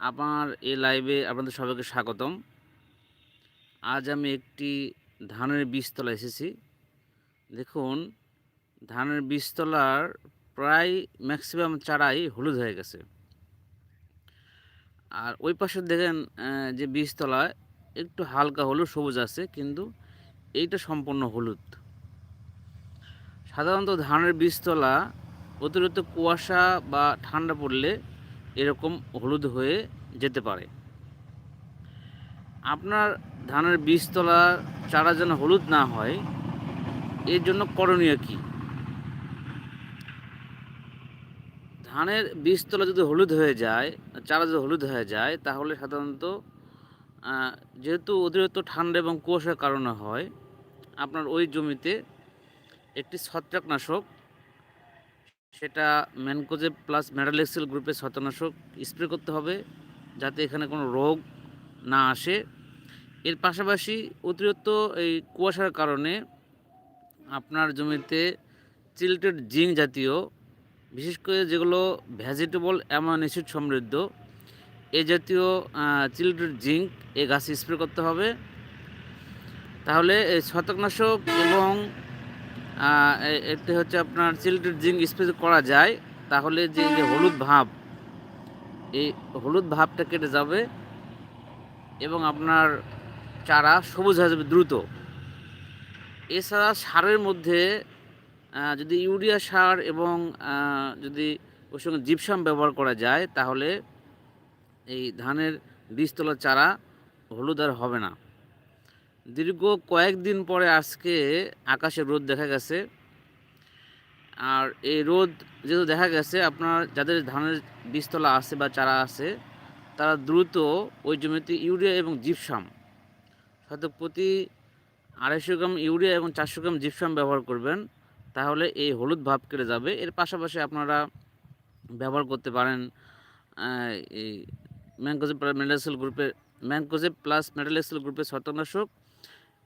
আমার এই লাইভে আপনাদের সবাইকে স্বাগতম। আজ আমি একটি ধানের বীজতলা এসেছি। দেখুন, ধানের বীজতলার প্রায় ম্যাক্সিমাম চারাই হলুদ হয়ে গেছে। আর ওই পাশে দেখেন যে বীজতলা, একটু হালকা হলুদ, সবুজ আছে, কিন্তু এইটা সম্পূর্ণ হলুদ। সাধারণত ধানের বীজতলা অতিরিক্ত কুয়াশা বা ঠান্ডা পড়লে এরকম হলুদ হয়ে যেতে পারে। আপনার ধানের বীজতলা চারা যেন হলুদ না হয়, এর জন্য করণীয় কী? ধানের বীজতলা যদি হলুদ হয়ে যায়, চারা যদি হলুদ হয়ে যায়, তাহলে সাধারণত যেহেতু অতিরিক্ত ঠান্ডা এবং কুয়াশার কারণে হয়, আপনার ওই জমিতে একটি ছত্রাকনাশক সেটা ম্যানকোজে প্লাস মেডালেক্সেল গ্রুপের ছত্রাকনাশক স্প্রে করতে হবে যাতে এখানে কোনো রোগ না আসে। এর পাশাপাশি অতিরিক্ত এই কুয়াশার কারণে আপনার জমিতে চিল্টেড জিঙ্ক জাতীয়, বিশেষ করে যেগুলো ভেজিটেবল অ্যামাইনো অ্যাসিড সমৃদ্ধ, এ জাতীয় চিল্টেড জিঙ্ক এ গাছে স্প্রে করতে হবে। তাহলে এই ছত্রাকনাশক এবং এতে হচ্ছে আপনার চিল্টেড জিঙ্ক স্প্রে করা যায়, তাহলে যে যে হলুদ ভাব, এই হলুদ ভাবটা কেটে যাবে এবং আপনার চারা সবুজ হয়ে যাবে দ্রুত। এছাড়া সারের মধ্যে যদি ইউরিয়া সার এবং যদি ওর সঙ্গে জিপসাম ব্যবহার করা যায়, তাহলে এই ধানের বীজতলার চারা হলুদ আর হবে না। দীর্ঘ কয়েকদিন পরে আজকে আকাশে রোদ দেখা গেছে। আর এই রোদ যেহেতু দেখা গেছে, আপনার যাদের ধানের বীজতলা আছে বা চারা আছে, তারা দ্রুত ওই জমিতে ইউরিয়া এবং জিপসাম শতক প্রতি আড়াইশো গ্রাম ইউরিয়া এবং চারশো গ্রাম জিপসাম ব্যবহার করবেন, তাহলে এই হলুদ ভাব কেটে যাবে। এর পাশাপাশি আপনারা ব্যবহার করতে পারেন এই ম্যানকোজে মেডালসেল গ্রুপের ম্যানকোজে প্লাস মেডালেক্সেল গ্রুপের ছত্রাকনাশক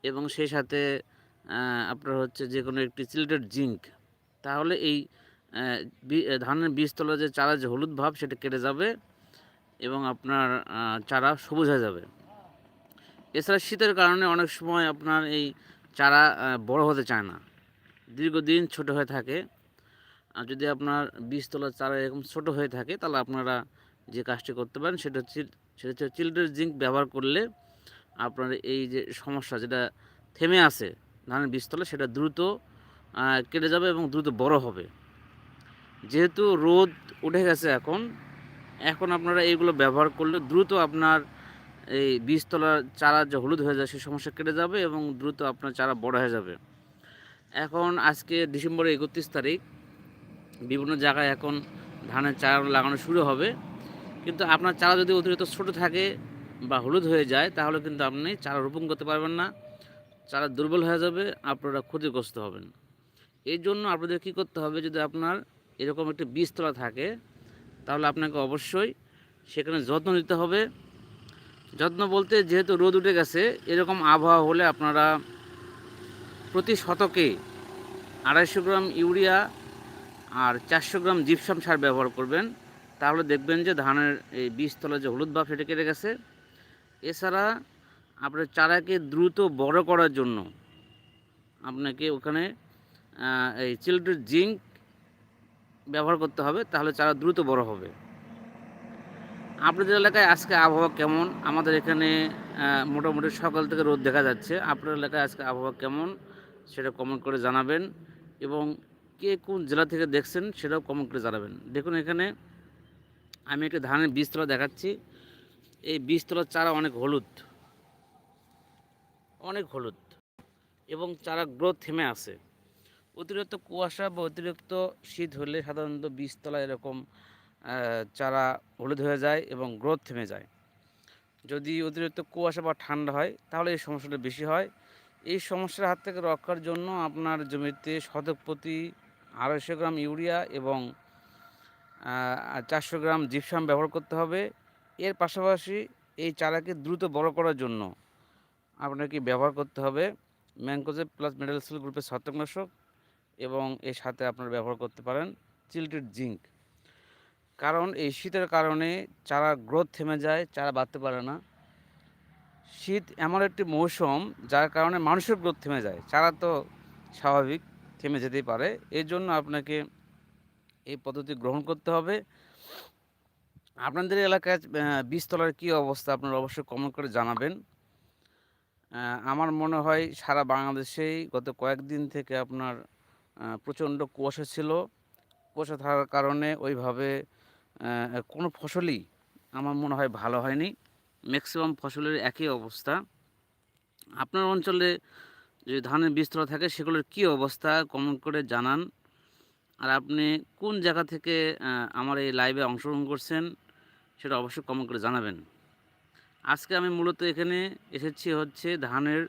এবং সেই সাথে আপনার হচ্ছে যে কোনো একটি চিল্টেড জিঙ্ক, তাহলে এই ধানের বীজতলা যে চারা, যে হলুদ ভাব, সেটা কেটে যাবে এবং আপনার চারা সবুজ হয়ে যাবে। এছাড়া শীতের কারণে অনেক সময় আপনার এই চারা বড় হতে চায় না। দীর্ঘদিন ছোট হয়ে থাকে। আর যদি আপনার বীজতলার চারা এরকম ছোট হয়ে থাকে, তাহলে আপনারা যে কাজটি করতে পারেন, সেটা হচ্ছে সেটা হচ্ছে চিল্ড্রেন জিঙ্ক ব্যবহার করলে আপনার এই যে সমস্যা যেটা থেমে আছে, ধানের বীজতলা সেটা দ্রুত কেটে যাবে এবং দ্রুত বড় হবে। যেহেতু রোদ উঠে গেছে এখন এখন আপনারা এইগুলো ব্যবহার করলে দ্রুত আপনার এই বীজতলার চারা যে হলুদ হয়ে যায় সেই সমস্যা কেটে যাবে এবং দ্রুত আপনার চারা বড় হয়ে যাবে। এখন আজকে ডিসেম্বরের একত্রিশ তারিখ, বিভিন্ন জায়গায় এখন ধানের চারা লাগানো শুরু হবে। কিন্তু আপনার চারা যদি অতিরিক্ত ছোটো থাকে বা হলুদ হয়ে যায়, তাহলে কিন্তু আপনি চারা রোপণ করতে পারবেন না। চারা দুর্বল হয়ে যাবে, আপনারা ক্ষতিগ্রস্ত হবেন। এই জন্য আপনাদের কী করতে হবে, যদি আপনার এরকম একটি বীজতলা থাকে, তাহলে আপনাকে অবশ্যই সেখানে যত্ন নিতে হবে। যত্ন বলতে যেহেতু রোদ উঠে গেছে, এরকম আবহাওয়া হলে আপনারা প্রতি শতকে আড়াইশো গ্রাম ইউরিয়া আর চারশো গ্রাম জিপসাম সার ব্যবহার করবেন। তাহলে দেখবেন যে ধানের এই বীজতলা যে হলুদ ভাব সেটা কেটে গেছে। এছাড়া আপনার চারাকে দ্রুত বড় করার জন্য আপনাকে ওখানে এই চিল্ড্রেন জিঙ্ক ব্যবহার করতে হবে, তাহলে চারা দ্রুত বড় হবে। আপনাদের এলাকায় আজকে আবহাওয়া কেমন? আমাদের এখানে মোটামুটি সকাল থেকে রোদ দেখা যাচ্ছে। আপনার এলাকায় আজকে আবহাওয়া কেমন? সেটা কমেন্ট করে জানাবেন। এবং কে কোন জেলা থেকে দেখছেন, সেটাও কমেন্ট করে জানাবেন। দেখুন এখানে আমি একটা ধানের বীজতলা দেখাচ্ছি। এই বীজতলার চারা অনেক হলুদ। অনেক হলুদ। এবং চারা গ্রোথ থেমে আছে। অতিরিক্ত কুয়াশা বা অতিরিক্ত শীত হলে সাধারণত বীজতলা এরকম চারা হলুদ হয়ে যায় এবং গ্রোথ থেমে যায়। যদি অতিরিক্ত কুয়াশা বা ঠান্ডা হয়, তাহলে এই সমস্যাটা বেশি হয়। এই সমস্যার হাত থেকে রক্ষার জন্য আপনার জমিতে শতক প্রতি আড়াইশো গ্রাম ইউরিয়া এবং চারশো গ্রাম জিপসাম ব্যবহার করতে হবে। এর পাশাপাশি এই চারাকে দ্রুত বড় করার জন্য আপনাকে ব্যবহার করতে হবে ম্যাঙ্কোজে প্লাস মেডালসেল গ্রুপের ছত্রাকনাশক এবং এর সাথে আপনারা ব্যবহার করতে পারেন চিল্টেড জিঙ্ক। কারণ এই শীতের কারণে চারা গ্রোথ থেমে যায়, চারা বাড়তে পারে না। শীত এমন একটি মৌসুম যার কারণে মানুষের গ্রোথ থেমে যায়, চারা তো স্বাভাবিক থেমে যেতেই পারে। এর জন্য আপনাকে এই পদ্ধতি গ্রহণ করতে হবে। আপনাদের এলাকায় বীজতলার কী অবস্থা আপনারা অবশ্যই কমেন্ট করে জানাবেন। আমার মনে হয় সারা বাংলাদেশেই গত কয়েকদিন থেকে আপনার প্রচণ্ড কুয়াশা ছিল। কুয়াশা থাকার কারণে ওইভাবে কোনো ফসলই আমার মনে হয় ভালো হয়নি। ম্যাক্সিমাম ফসলের একই অবস্থা। আপনার অঞ্চলে যে ধানের বীজতলা থাকে সেগুলোর কী অবস্থা কমেন্ট করে জানান। আর আপনি কোন জায়গা থেকে আমার এই লাইভে অংশগ্রহণ করছেন? সেটা অবশ্যই কমেন্ট করে জানাবেন। আজকে আমি মূলত এখানে এসেছি হচ্ছে ধানের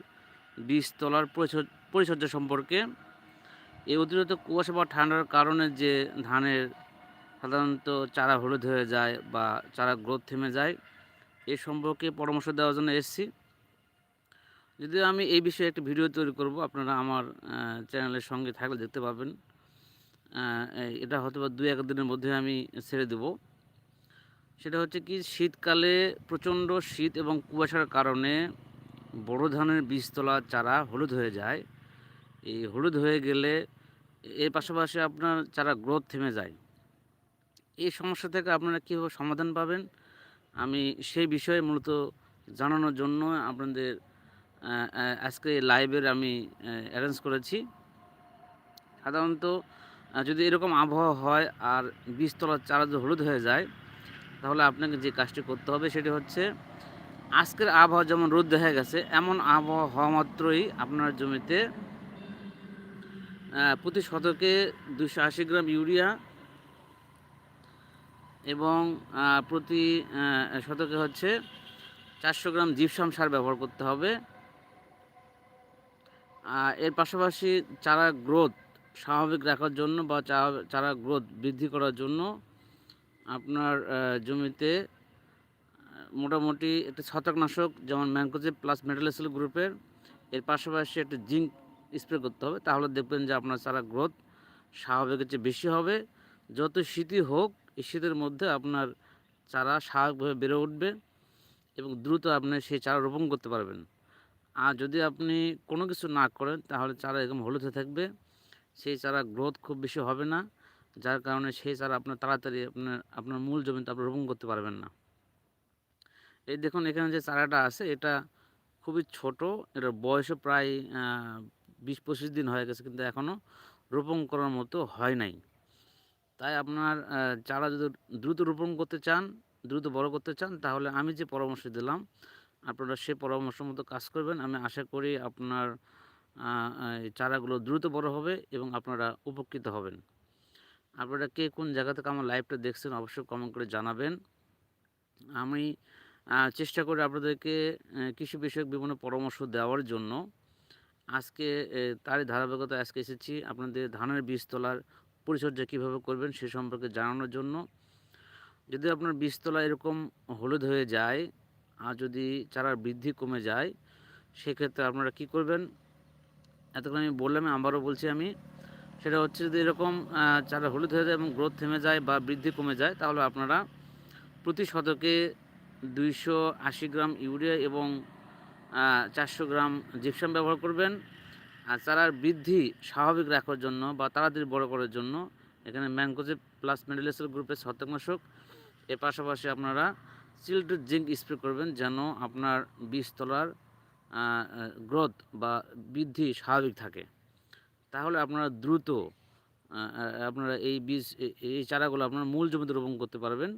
বীজ তোলার পরিচর্য- সম্পর্কে। এই অতিরিক্ত কুয়াশা বা ঠান্ডার কারণে যে ধানের সাধারণত চারা হলুদ হয়ে যায় বা চারা গ্রোথ থেমে যায় এই সম্পর্কে পরামর্শ দেওয়ার জন্য এসেছি। যদিও আমি এই বিষয়ে একটি ভিডিও তৈরি করব, আপনারা আমার চ্যানেলের সঙ্গে থাকলে দেখতে পাবেন এটা হয়তো বা দু এক দিনের মধ্যে আমি ছেড়ে দেব। সেটা হচ্ছে কি, শীতকালে প্রচণ্ড শীত এবং কুয়াশার কারণে বড় ধানের বীজতলা চারা হলুদ হয়ে যায়। এই হলুদ হয়ে গেলে এর পাশাপাশি আপনার চারা গ্রোথ থেমে যায়। এই সমস্যা থেকে আপনারা কীভাবে সমাধান পাবেন, আমি সেই বিষয়ে মূলত জানানোর জন্য আপনাদের আজকে লাইভের আমি অ্যারেঞ্জ করেছি। সাধারণত যদি এরকম আবহাওয়া হয় আর বীজতলার চারা যদি হলুদ হয়ে যায় তাহলে আপনাকে যে কাজটি করতে হবে সেটি হচ্ছে, আজকের আবহাওয়া যেমন রোদ দেখা গেছে, এমন আবহাওয়া হওয়া মাত্রই আপনার জমিতে প্রতি শতকে দুশো আশি গ্রাম ইউরিয়া এবং প্রতি শতকে হচ্ছে চারশো গ্রাম জিপসাম সার ব্যবহার করতে হবে। এর পাশাপাশি চারা গ্রোথ স্বাভাবিক রাখার জন্য বা চারা- চারা গ্রোথ বৃদ্ধি করার জন্য আপনার জমিতে মোটামুটি একটা ছত্রাকনাশক, যেমন ম্যানকোজেব প্লাস মেটালেসেল গ্রুপের, এর পাশাপাশি একটা জিঙ্ক স্প্রে করতে হবে। তাহলে দেখবেন যে আপনার চারা গ্রোথ স্বাভাবিকের চেয়ে বেশি হবে। যত শীতই হোক, এই শীতের মধ্যে আপনার চারা স্বাভাবিকভাবে বেড়ে উঠবে এবং দ্রুত আপনি সেই চারা রোপণ করতে পারবেন। আর যদি আপনি কোনো কিছু না করেন, তাহলে চারা এরকম হলুদ হয়ে থাকবে। সেই চারা গ্রোথ খুব বেশি হবে না। যার কারণে সেই চারা আপনার তাড়াতাড়ি আপনার আপনার মূল জমিতে আপনি রোপণ করতে পারবেন না। এই দেখুন, এখানে যে চারাটা আছে, এটা খুবই ছোট এটা বয়সও প্রায় বিশ পঁচিশ দিন হয়ে গেছে, কিন্তু এখনও রোপণ করার মতো হয় নাই। তাই আপনার চারা যদি দ্রুত রোপণ করতে চান, দ্রুত বড় করতে চান, তাহলে আমি যে পরামর্শ দিলাম, আপনারা সে পরামর্শ মতো কাজ করবেন। আমি আশা করি আপনার চারাগুলো দ্রুত বড় হবে এবং আপনারা উপকৃত হবেন। আপনারা কে কোন জায়গা থেকে আমার লাইভটা দেখছেন অবশ্যই কমেন্ট করে জানাবেন। আমি চেষ্টা করি আপনাদেরকে কৃষি বিষয়ক বিভিন্ন পরামর্শ দেওয়ার জন্য। আজকে তারই ধারাবাহিকতা আজকে এসেছি। আপনাদের ধানের বীজ তোলার পরিচর্যা কীভাবে করবেন সে সম্পর্কে জানানোর জন্য। যদি আপনার বীজতলা এরকম হলুদ হয়ে যায়, আর যদি চারার বৃদ্ধি কমে যায়, সেক্ষেত্রে আপনারা কি করবেন? এতক্ষণ আমি বললাম, আবারও বলছি আমি সেটা হচ্ছে যদি এরকম চারা হলুদ হয়ে যায় এবং গ্রোথ থেমে যায় বা বৃদ্ধি কমে যায়, তাহলে আপনারা প্রতি শতকে দুইশো আশি গ্রাম ইউরিয়া এবং চারশো গ্রাম জিপসাম ব্যবহার করবেন। আর চারার বৃদ্ধি স্বাভাবিক রাখার জন্য বা তাড়াতাড়ি বড় করার জন্য এখানে ম্যানকোজে প্লাস মেডিলেসের গ্রুপের ছত্রাকনাশক। এর পাশাপাশি আপনারা চিল্ড জিঙ্ক স্প্রে করবেন যেন আপনার বীজতলার গ্রোথ বা বৃদ্ধি স্বাভাবিক থাকে। তাহলে আপনারা দ্রুত আপনারা এই বীজ এই চারাগুলো আপনার মূল জমিতে রোপণ করতে পারবেন।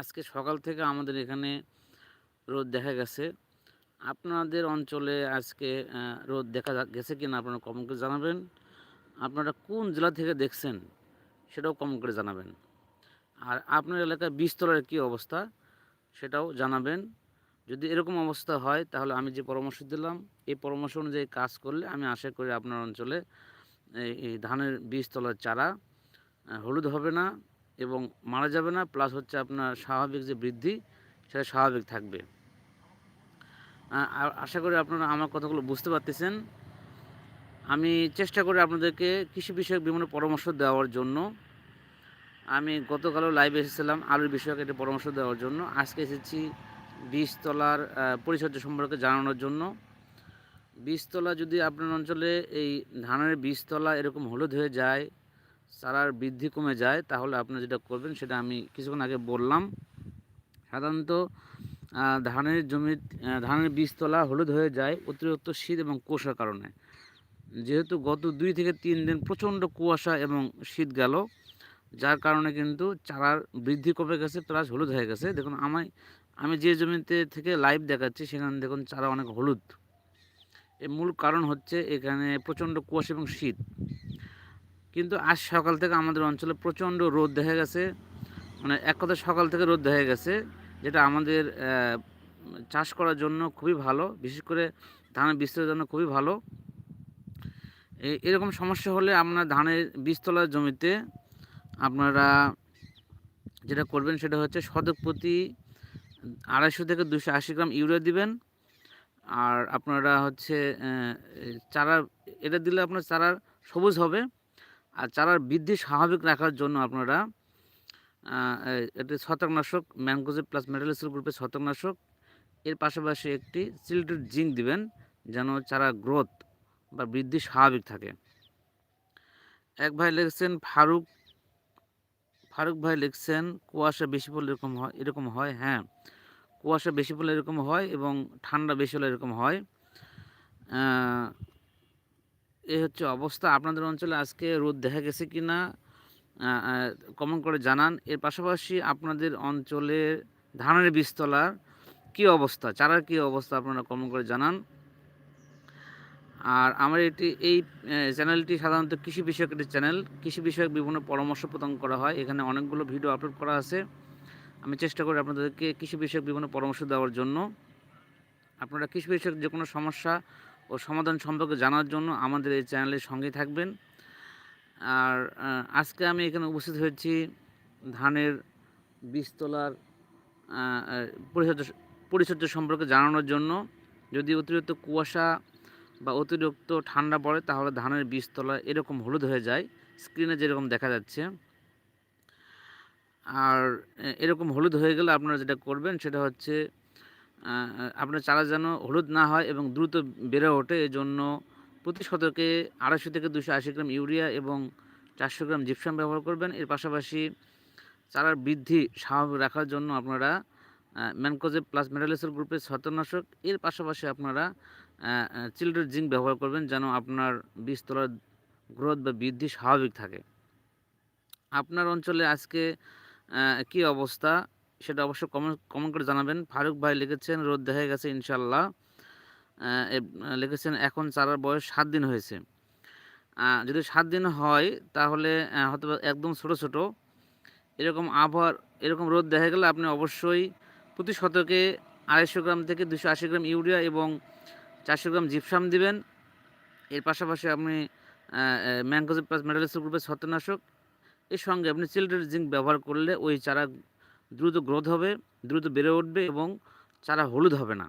আজকে সকাল থেকে আমাদের এখানে রোদ দেখা গেছে। আপনাদের অঞ্চলে আজকে রোদ দেখা গেছে কিনা আপনারা কমেন্ট করে জানাবেন। আপনারা কোন জেলা থেকে দেখছেন সেটাও কমেন্ট করে জানাবেন। আর আপনার এলাকায় বীজতলার কী অবস্থা সেটাও জানাবেন। যদি এরকম অবস্থা হয়, তাহলে আমি যে পরামর্শ দিলাম, এই পরামর্শ অনুযায়ী কাজ করলে আমি আশা করি আপনার অঞ্চলে এই ধানের বীজতলার চারা হলুদ হবে না এবং মারা যাবে না প্লাস হচ্ছে আপনার স্বাভাবিক যে বৃদ্ধি, সেটা স্বাভাবিক থাকবে। আশা করি আপনারা আমার কথাগুলো বুঝতে পারতেছেন। আমি চেষ্টা করি আপনাদেরকে কৃষি বিষয়ক বিভিন্ন পরামর্শ দেওয়ার জন্য। আমি গতকালও লাইভে এসেছিলাম, আলুর বিষয়কে একটা পরামর্শ দেওয়ার জন্য। আজকে এসেছি বীজতলার পরিচর্যা সম্পর্কে জানানোর জন্য। বীজতলা যদি আপনার অঞ্চলে এই ধানের বীজতলা এরকম হলুদ হয়ে যায়, চারার বৃদ্ধি কমে যায়, তাহলে আপনি যেটা করবেন, সেটা আমি কিছুক্ষণ আগে বললাম। সাধারণত ধানের জমি ধানের বীজতলা হলুদ হয়ে যায় অতিরিক্ত শীত এবং কুয়াশার কারণে। যেহেতু গত দুই থেকে তিন দিন প্রচণ্ড কুয়াশা এবং শীত গেল, যার কারণে কিন্তু চারার বৃদ্ধি কমে গেছে, প্লাস হলুদ হয়ে গেছে। দেখুন আমি আমি যে জমিতে থেকে লাইভ দেখাচ্ছি, সেখানে দেখুন চারা অনেক হলুদ। এর মূল কারণ হচ্ছে এখানে প্রচণ্ড কুয়াশা এবং শীত। কিন্তু আজ সকাল থেকে আমাদের অঞ্চলে প্রচণ্ড রোদ দেখা গেছে। মানে এক কথা সকাল থেকে রোদ দেখা গেছে, যেটা আমাদের চাষ করার জন্য খুবই ভালো। বিশেষ করে ধানের বীজের জন্য খুবই ভালো। এরকম সমস্যা হলে আপনার ধানের বীজতলার জমিতে আপনারা যেটা করবেন সেটা হচ্ছে শতক প্রতি আড়াইশো থেকে দুশো আশি গ্রাম ইউরিয়া দিবেন। আর আপনারা হচ্ছে চারা, এটা দিলে আপনার চারার সবুজ হবে। আর চারার বৃদ্ধি স্বাভাবিক রাখার জন্য আপনারা এটি ছত্রাকনাশক ম্যানকোজে প্লাস মেটালিসিল গ্রুপের ছত্রাকনাশক, এর পাশাপাশি একটি সিল্টেড জিঙ্ক দিবেন, যেন চারা গ্রোথ বা বৃদ্ধি স্বাভাবিক থাকে। এক ভাই লিখছেন, ফারুক ফারুক ভাই লিখছেন, কুয়াশা বেশি পড়লে এরকম হয় এরকম হয় হ্যাঁ। কুয়াশা বেশি পড়লে এরকম হয় এবং ঠান্ডা বেশি হলে এরকম হয়। এই হচ্ছে অবস্থা। আপনাদের অঞ্চলে আজকে রোদ দেখা গেছে কি না কমেন্ট করে জানান। এর পাশাপাশি আপনাদের অঞ্চলে ধানের বীজতলার কী অবস্থা? চারার কী অবস্থা? আপনারা কমেন্ট করে জানান। আর আমার এটি, এই চ্যানেলটি সাধারণত কৃষি বিষয়ক একটি চ্যানেল। কৃষি বিষয়ক বিভিন্ন পরামর্শ প্রদান করা হয়। এখানে অনেকগুলো ভিডিও আপলোড করা আছে। আমি চেষ্টা করি আপনাদেরকে কৃষি বিষয়ক বিভিন্ন পরামর্শ দেওয়ার জন্য। আপনারা কৃষি বিষয়ক যে কোনো সমস্যা ও সমাধান সম্পর্কে জানার জন্য আমাদের এই চ্যানেলের সঙ্গেই থাকবেন। আর আজকে আমি এখানে উপস্থিত হয়েছি ধানের বীজতলার পরিচর্যা পরিচর্যা সম্পর্কে জানানোর জন্য। যদি অতিরিক্ত কুয়াশা বা অতিরিক্ত ঠান্ডা পড়ে, তাহলে ধানের বীজতলা এরকম হলুদ হয়ে যায়। স্ক্রিনে যেরকম দেখা যাচ্ছে। আর এরকম হলুদ হয়ে গেলে আপনারা যেটা করবেন, সেটা হচ্ছে আপনার চারা যেন হলুদ না হয় এবং দ্রুত বেড়ে ওঠে। এই জন্য প্রতি শতকে আড়াইশো থেকে দুশো আশি গ্রাম ইউরিয়া এবং চারশো গ্রাম জিপসাম ব্যবহার করবেন। এর পাশাপাশি চারার বৃদ্ধি স্বাভাবিক রাখার জন্য আপনারা ম্যানকোজে প্লাস মেটালিসের গ্রুপের ছত্রনাশক এর পাশাপাশি আপনারা চিল্ড্রেন জিঙ্ক ব্যবহার করবেন যেন আপনার বীজতলার গ্রোথ বা বৃদ্ধি স্বাভাবিক থাকে। আপনার অঞ্চলে আজকে কি অবস্থা সেটা অবশ্যই কমেন্ট কমেন্ট করে জানাবেন। ফারুক ভাই লিখেছেন, রোদ দেখা গেছে ইনশাল্লাহ লিখেছেন, এখন চারার বয়স সাত দিন হয়েছে। যদি সাত দিন হয় তাহলে হয়তো একদম ছোট ছোট। এরকম আবহাওয়ার, এরকম রোদ দেখা গেলে আপনি অবশ্যই প্রতি শতকে আড়াইশো গ্রাম থেকে দুশো আশি গ্রাম ইউরিয়া এবং চারশো গ্রাম জিপসাম দিবেন। এর পাশাপাশি আপনি ম্যাঙ্গোজেব প্লাস মেটালিস গ্রুপের ছত্রনাশক। এর সঙ্গে আপনি চিলড্রেন জিঙ্ক ব্যবহার করলে ওই চারা দ্রুত গ্রোথ হবে, দ্রুত বেড়ে উঠবে এবং চারা হলুদ হবে না।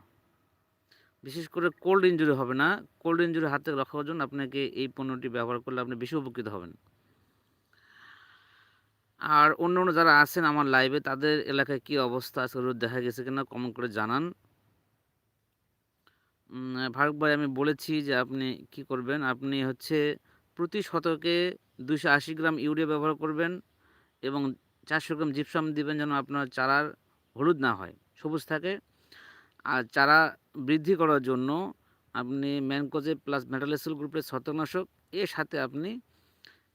বিশেষ করে কোল্ড ইঞ্জুরি হবে না। কোল্ড ইঞ্জুরি হাত রক্ষার জন্য আপনাকে এই পণ্যটি ব্যবহার করলে আপনি বেশি উপকৃত হবেন। আর অন্য অন্য যারা আছেন আমার লাইভে তাদের এলাকায় কি অবস্থা রোদ দেখা গেছে কিনা কমেন্ট করে জানান। ফারুক ভাই আমি বলেছি যে আপনি কি করবেন? আপনি হচ্ছে প্রতি শতকে দুশো আশি গ্রাম ইউরিয়া ব্যবহার করবেন এবং চারশো গ্রাম জিপসাম দিবেন যেন আপনার চারার হলুদ না হয়, সবুজ থাকে। আর চারা বৃদ্ধি করার জন্য আপনি ম্যানকোজে প্লাস মেটালেসেল গ্রুপের ছত্রনাশক এর সাথে আপনি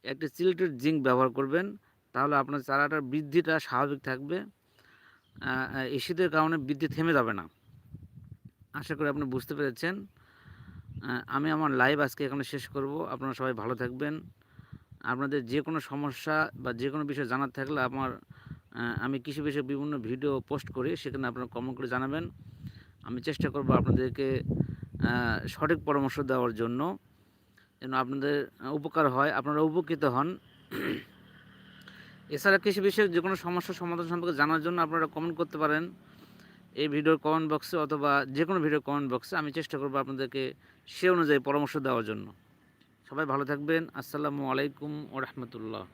একটি চিল্টেড জিঙ্ক ব্যবহার করবেন। তাহলে আপনার চারাটার বৃদ্ধিটা স্বাভাবিক থাকবে। এই শীতের কারণে বৃদ্ধি থেমে যাবে না। আশা করি আপনি বুঝতে পেরেছেন। আমি আমার লাইভ আজকে এখানে শেষ করব। আপনারা সবাই ভালো থাকবেন। আপনাদের যে কোনো সমস্যা বা যে কোনো বিষয় জানার থাকলে আমার আমি কৃষি বিষয়ে বিভিন্ন ভিডিও পোস্ট করি, সেখানে আপনারা কমেন্ট করে জানাবেন। আমি চেষ্টা করব আপনাদেরকে সঠিক পরামর্শ দেওয়ার জন্য। যেন আপনাদের উপকার হয়, আপনারা উপকৃত হন। এছাড়া কৃষি বিষয়ক যে কোনো সমস্যার সমাধান সম্পর্কে জানার জন্য আপনারা কমেন্ট করতে পারেন। এই ভিডিওর কমেন্ট বক্সে অথবা যে কোনো ভিডিও কমেন্ট বক্সে আমি চেষ্টা করব আপনাদেরকে সে অনুযায়ী পরামর্শ দেওয়ার জন্য। সবাই ভালো থাকবেন। আসসালামু আলাইকুম ও রহমতুল্লাহ।